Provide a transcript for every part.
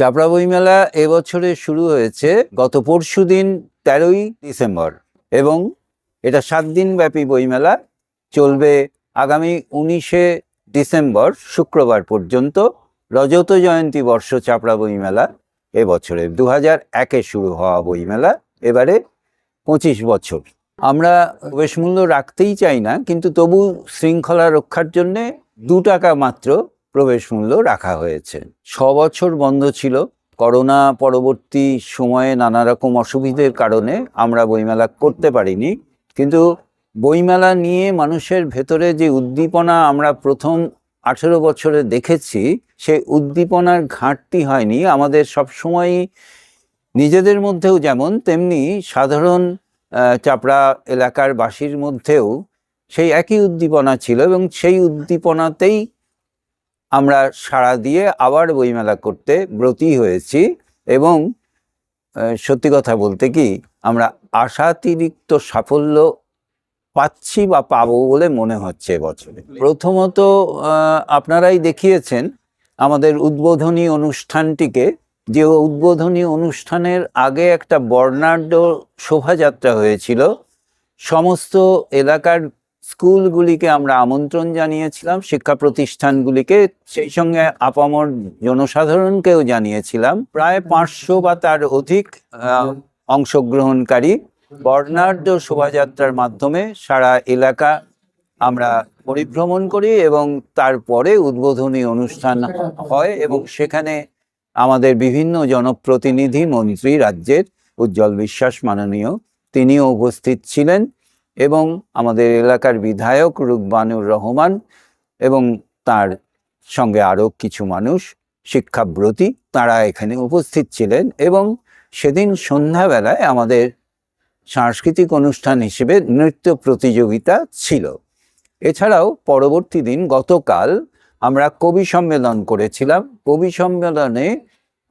চাপড়া বইমেলা এবছরে শুরু হয়েছে গত পরশু দিন তেরোই ডিসেম্বর এবং এটা সাত দিন ব্যাপী বইমেলা চলবে আগামী উনিশে ডিসেম্বর শুক্রবার পর্যন্ত রজত জয়ন্তী বর্ষ চাপড়া বইমেলা এবছরে দু হাজার একে শুরু হওয়া বইমেলা এবারে পঁচিশ বছর। আমরা বেশ মূল্য রাখতেই চাই না, কিন্তু তবু শৃঙ্খলা রক্ষার জন্যে দু টাকা মাত্র প্রবেশ মূল্য রাখা হয়েছে। ছ বছর বন্ধ ছিল। করোনা পরবর্তী সময়ে নানা রকম অসুবিধের কারণে আমরা বইমেলা করতে পারিনি। কিন্তু বইমেলা নিয়ে মানুষের ভেতরে যে উদ্দীপনা আমরা প্রথম আঠেরো বছরে দেখেছি, সেই উদ্দীপনার ঘাটতি হয়নি। আমাদের সবসময়ই নিজেদের মধ্যেও যেমন, তেমনি সাধারণ চাপড়া এলাকার বাসীর মধ্যেও সেই একই উদ্দীপনা ছিল এবং সেই উদ্দীপনাতেই আমরা সাড়া দিয়ে আবার বইমেলা করতে ব্রতী হয়েছি এবং সত্যি কথা বলতে কি, আমরা আশাতিরিক্ত সাফল্য পাচ্ছি বা পাবো বলে মনে হচ্ছে এবছরে। প্রথমত আপনারাই দেখিয়েছেন আমাদের উদ্বোধনী অনুষ্ঠানটিকে, যে উদ্বোধনী অনুষ্ঠানের আগে একটা বর্ণাঢ্য শোভাযাত্রা হয়েছিল। সমস্ত এলাকার স্কুলগুলিকে আমরা আমন্ত্রণ জানিয়েছিলাম, শিক্ষা প্রতিষ্ঠানগুলিকে, সেই সঙ্গে আপামর জনসাধারণকেও জানিয়েছিলাম। প্রায় পাঁচশো বা তার অধিক অংশগ্রহণকারী বর্ণাঢ্য শোভাযাত্রার মাধ্যমে সারা এলাকা আমরা পরিভ্রমণ করি এবং তারপরে উদ্বোধনী অনুষ্ঠান হয় এবং সেখানে আমাদের বিভিন্ন জনপ্রতিনিধি, মন্ত্রী, রাজ্যের উজ্জ্বল বিশ্বাস মাননীয়, তিনিও উপস্থিত ছিলেন। এবং আমাদের এলাকার বিধায়ক রুকবানুর রহমান এবং তার সঙ্গে আরও কিছু মানুষ, শিক্ষাব্রতী, তারা এখানে উপস্থিত ছিলেন এবং সেদিন সন্ধ্যাবেলায় আমাদের সাংস্কৃতিক অনুষ্ঠান হিসেবে নৃত্য প্রতিযোগিতা ছিল। এছাড়াও পরবর্তী দিন গতকাল আমরা কবি সম্মেলন করেছিলাম। কবি সম্মেলনে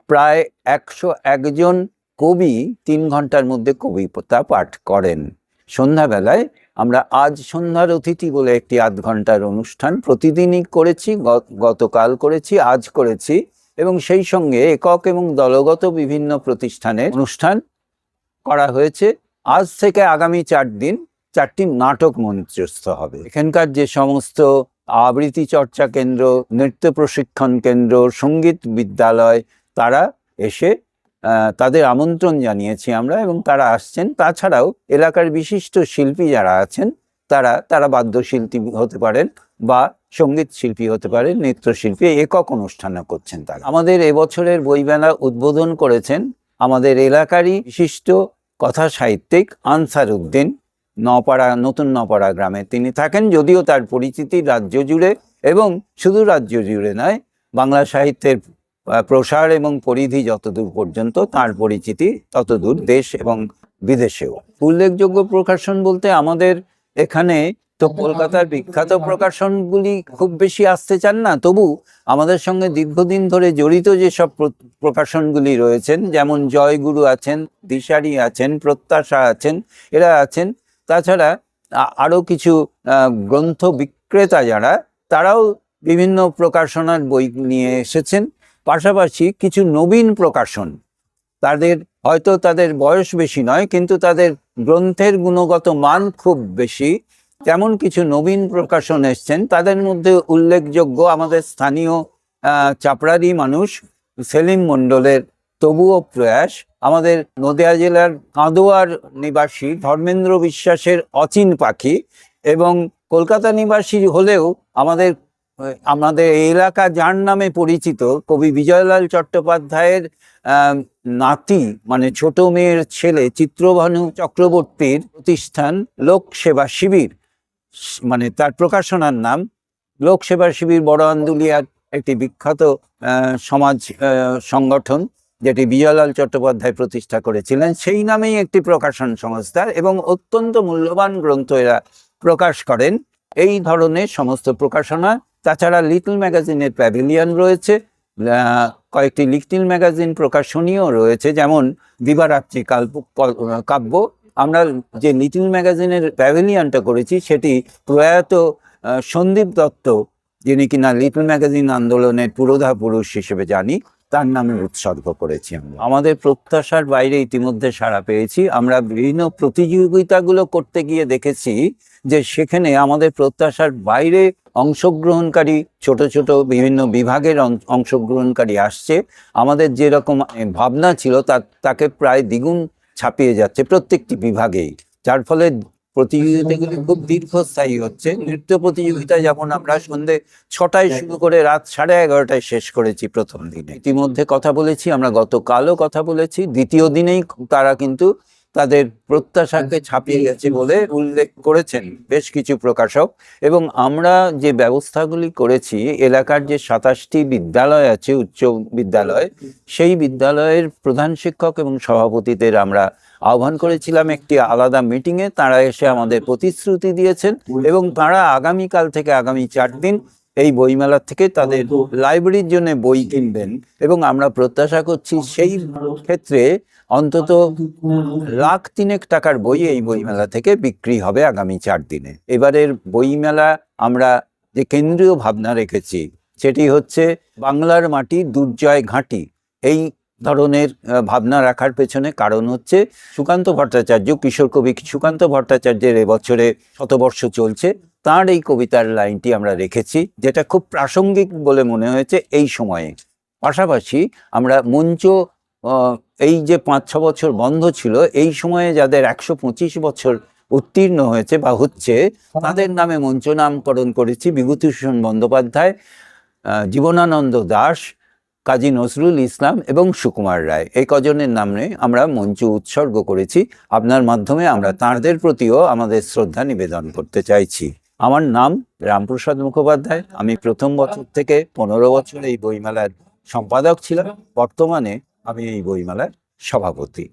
প্রায় একশো একজন কবি তিন ঘণ্টার মধ্যে কবিতা পাঠ করেন। সন্ধ্যাবেলায় আমরা আজ সন্ধ্যার অতিথি বলে একটি আধ ঘণ্টার অনুষ্ঠান প্রতিদিনই করেছি গতকাল করেছি, আজ করেছি এবং সেই সঙ্গে একক এবং দলগত বিভিন্ন প্রতিষ্ঠানে অনুষ্ঠান করা হয়েছে। আজ থেকে আগামী চার দিন চারটি নাটক মঞ্চস্থ হবে। এখানকার যে সমস্ত আবৃত্তি চর্চা কেন্দ্র, নৃত্য প্রশিক্ষণ কেন্দ্র, সংগীত বিদ্যালয়, তারা এসে তাদের আমন্ত্রণ জানিয়েছি আমরা এবং তারা আসছেন। তাছাড়াও এলাকার বিশিষ্ট শিল্পী যারা আছেন, তারা তারা বাদ্যশিল্পী হতে পারেন বা সংগীত শিল্পী হতে পারেন, নৃত্যশিল্পী, একক অনুষ্ঠানও করছেন তারা। আমাদের এবছরের বইমেলা উদ্বোধন করেছেন আমাদের এলাকারই বিশিষ্ট কথা সাহিত্যিক আনসার উদ্দিন নপাড়া নতুন নপাড়া গ্রামে তিনি থাকেন, যদিও তার পরিচিতি রাজ্য জুড়ে এবং শুধু রাজ্য জুড়ে নয়, বাংলা সাহিত্যের প্রসার এবং পরিধি যতদূর পর্যন্ত, তার পরিচিতি ততদূর দেশ এবং বিদেশেও। উল্লেখযোগ্য প্রকাশন বলতে আমাদের এখানে তো কলকাতার বিখ্যাত প্রকাশনগুলি খুব বেশি আসতে চান না, তবু আমাদের সঙ্গে দীর্ঘদিন ধরে জড়িত যেসব প্র- প্রকাশনগুলি রয়েছেন, যেমন জয়গুরু আছেন, দিশারি আছেন, প্রত্যাশা আছেন, এরা আছেন। তাছাড়া আরও কিছু গ্রন্থ বিক্রেতা যারা, তারাও বিভিন্ন প্রকাশনার বই নিয়ে এসেছেন। পাশাপাশি কিছু নবীন প্রকাশন। তাদের হয়তো তাদের বয়স বেশি নয় কিন্তু তাদের গ্রন্থের গুণগত মান খুব বেশি। তেমন কিছু নবীন প্রকাশন এসছেন তাদের মধ্যে উল্লেখযোগ্য আমাদের স্থানীয় আহ, চাপড়ারই মানুষ সেলিম মণ্ডলের তবুও প্রয়াস। আমাদের নদিয়া জেলার কাঁদোয়ার নিবাসী ধর্মেন্দ্র বিশ্বাসের অচিন পাখি এবং কলকাতা নিবাসী হলেও আমাদের আমাদের এই এলাকা যার নামে পরিচিত কবি বিজয়লাল চট্টোপাধ্যায়ের নাতি মানে ছোট মেয়ের ছেলে চিত্রভানু চক্রবর্তীর প্রতিষ্ঠান লোক সেবা শিবির মানে তার প্রকাশনার নাম লোক সেবা শিবির বড় আন্দুলিয়ার একটি বিখ্যাত সমাজ সংগঠন যেটি বিজয়লাল চট্টোপাধ্যায় প্রতিষ্ঠা করেছিলেন। সেই নামেই একটি প্রকাশন সংস্থা এবং অত্যন্ত মূল্যবান গ্রন্থ এরা প্রকাশ করেন। এই ধরনের সমস্ত প্রকাশনা তাছাড়া লিটল ম্যাগাজিনের প্যাভিলিয়ন রয়েছে কয়েকটি লিটল ম্যাগাজিন প্রকাশনীয় রয়েছে, যেমন দিবারাত্রি কাব্য। আমরা যে লিটল ম্যাগাজিনের প্যাভিলিয়নটা করেছি, সেটি প্রয়াত সন্দীপ দত্ত, যিনি কিনা লিটল ম্যাগাজিন আন্দোলনের পুরোধা পুরুষ হিসেবে জানি। তার নামে উৎসর্গ করেছি আমরা। আমাদের প্রত্যাশার বাইরে ইতিমধ্যে সাড়া পেয়েছি। আমরা বিভিন্ন প্রতিযোগিতাগুলো করতে গিয়ে দেখেছি যে সেখানে আমাদের প্রত্যাশার বাইরে অংশগ্রহণকারী, ছোট ছোট বিভিন্ন বিভাগের অংশগ্রহণকারী আসছে। আমাদের যেরকম ভাবনা ছিল তাকে প্রায় দ্বিগুণ ছাপিয়ে যাচ্ছে প্রত্যেকটি বিভাগেই। যার ফলে প্রতিযোগিতাগুলি খুব দীর্ঘস্থায়ী হচ্ছে। নৃত্য প্রতিযোগিতা যেমন আমরা সন্ধে ছটায় শুরু করে রাত সাড়ে এগারোটায় শেষ করেছি প্রথম দিনে। ইতিমধ্যে কথা বলেছি আমরা গতকালও কথা বলেছি দ্বিতীয় দিনেই তারা কিন্তু তাদের প্রত্যাশাকে ছাপিয়ে গেছে বলে উল্লেখ করেছেন বেশ কিছু প্রকাশক। এবং আমরা যে ব্যবস্থাগুলি করেছি এলাকার যে সাতাশটি বিদ্যালয় আছে উচ্চ বিদ্যালয় সেই বিদ্যালয়ের প্রধান শিক্ষক এবং সভাপতিদের আমরা আহ্বান করেছিলাম একটি আলাদা মিটিংয়ে। তারা এসে আমাদের প্রতিশ্রুতি দিয়েছেন এবং তারা আগামীকাল থেকে আগামী চার দিন এই বইমেলা থেকে তাদের লাইব্রেরির জন্য বই কিনবেন এবং আমরা প্রত্যাশা করছি সেই ক্ষেত্রে অন্তত লাখ তিনেক টাকার বই এই বইমেলা থেকে বিক্রি হবে আগামী চার দিনে। এবারের বইমেলা আমরা যে কেন্দ্রীয় ভাবনা রেখেছি সেটি হচ্ছে বাংলার মাটি দুর্জয় ঘাঁটি। এই ধরনের ভাবনা রাখার পেছনে কারণ হচ্ছে সুকান্ত ভট্টাচার্য, কিশোর কবি সুকান্ত ভট্টাচার্যের এবছরে শতবর্ষ চলছে, তার এই কবিতার লাইনটি আমরা রেখেছি, যেটা খুব প্রাসঙ্গিক বলে মনে হয়েছে এই সময়ে। পাশাপাশি আমরা মঞ্চ এই যে পাঁচ ছ বছর বন্ধ ছিল, এই সময়ে যাদের একশো পঁচিশ বছর উত্তীর্ণ হয়েছে বা হচ্ছে, তাদের নামে মঞ্চ নামকরণ করেছি বিভূতিভূষণ বন্দ্যোপাধ্যায় জীবনানন্দ দাস কাজী নজরুল ইসলাম এবং সুকুমার রায়। এই কজনের নামে আমরা মঞ্চ উৎসর্গ করেছি। আপনার মাধ্যমে আমরা তাঁদের প্রতিও আমাদের শ্রদ্ধা নিবেদন করতে চাইছি। আমার নাম রামপ্রসাদ মুখোপাধ্যায়। আমি প্রথম বছর থেকে পনেরো বছর এই বইমেলার সম্পাদক ছিলাম। বর্তমানে আমি এই বইমেলার সভাপতি।